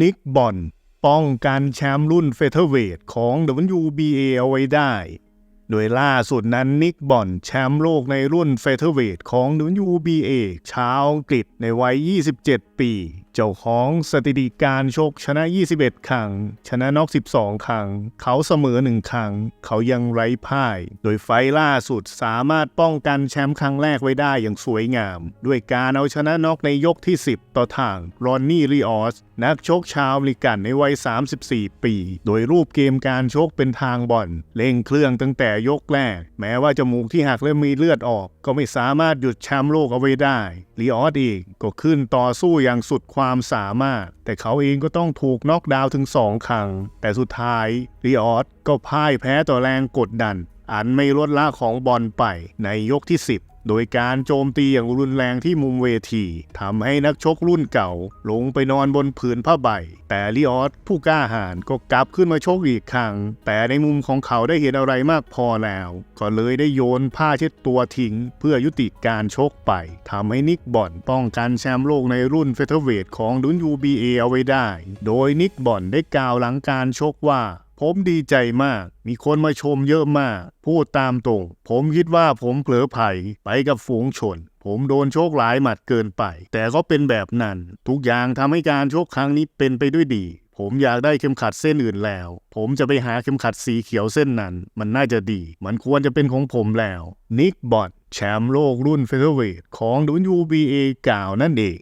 นิกบอนป้องกันแชมป์รุ่นเฟเธอร์เวทของ WBA เอาไว้ได้ โดยล่าสุดนั้นนิกบอนแชมป์โลกในรุ่นเฟเธอร์เวทของ WBA ชาวอังกฤษในวัย 27 ปี เจ้าของสถิติการชกชนะ 21 ครั้ง ชนะน็อก 12 ครั้ง เขาเสมอ 1 ครั้ง เขายังไร้พ่าย โดยไฟล่าสุดสามารถป้องกันแชมป์ครั้งแรกไว้ได้อย่างสวยงาม ด้วยการเอาชนะน็อกในยกที่ 10 ต่อทางรอนนี่รีออส นักชกชาวอเมริกันในวัย 34 ปี โดยรูปเกมการชกเป็นทางบอลเร่งเครื่องตั้งแต่ยกแรก แม้ว่าจมูกที่หักและมีเลือดออก ก็ไม่สามารถหยุดแชมป์โลกเอาไว้ได้ลีออสเองก็ขึ้นต่อสู้อย่างสุดความความสามารถ แต่เขาเองก็ต้องถูกน็อกดาวน์ถึง2ครั้ง แต่สุดท้ายรีออสก็พ่ายแพ้ต่อแรงกดดัน อันไม่ลดละของบอลไปในยกที่ 10 โดยการโจมตีอย่างรุนแรงที่มุมเวทีทำให้นักชกรุ่นเก่า ลงไปนอนบนผืนผ้าใบ แต่ลิออสผู้กล้าหาญก็กลับขึ้นมาชกอีกครั้ง แต่ในมุมของเขาได้เห็นอะไรมากพอแล้ว ก็เลยได้โยนผ้าเช็ดตัวทิ้ง เพื่อยุติการชกไปทำให้นิกบอนป้องกันแชมป์โลกในรุ่นเฟเธอร์เวทของดุน UBA เอาไว้ได้ โดยนิกบอนได้กล่าวหลังการชกว่า ผมดีใจมาก มีคนมาชมเยอะมาก พูดตามตรง ผมคิดว่าผมเผลอไผ่ไปกับฝูงชน ผมโดนโชคหลายหมัดเกินไป แต่ก็เป็นแบบนั้น ทุกอย่างทำให้การโชกครั้งนี้เป็นไปด้วยดี ผมอยากได้เข็มขัดเส้นอื่นแล้ว ผมจะไปหาเข็มขัดสีเขียวเส้นนั้น มันน่าจะดี มันควรจะเป็นของผมแล้ว นิกบอตแชมป์โลกรุ่นเฟเธอร์เวทของ WBA กล่าวนั่นเอง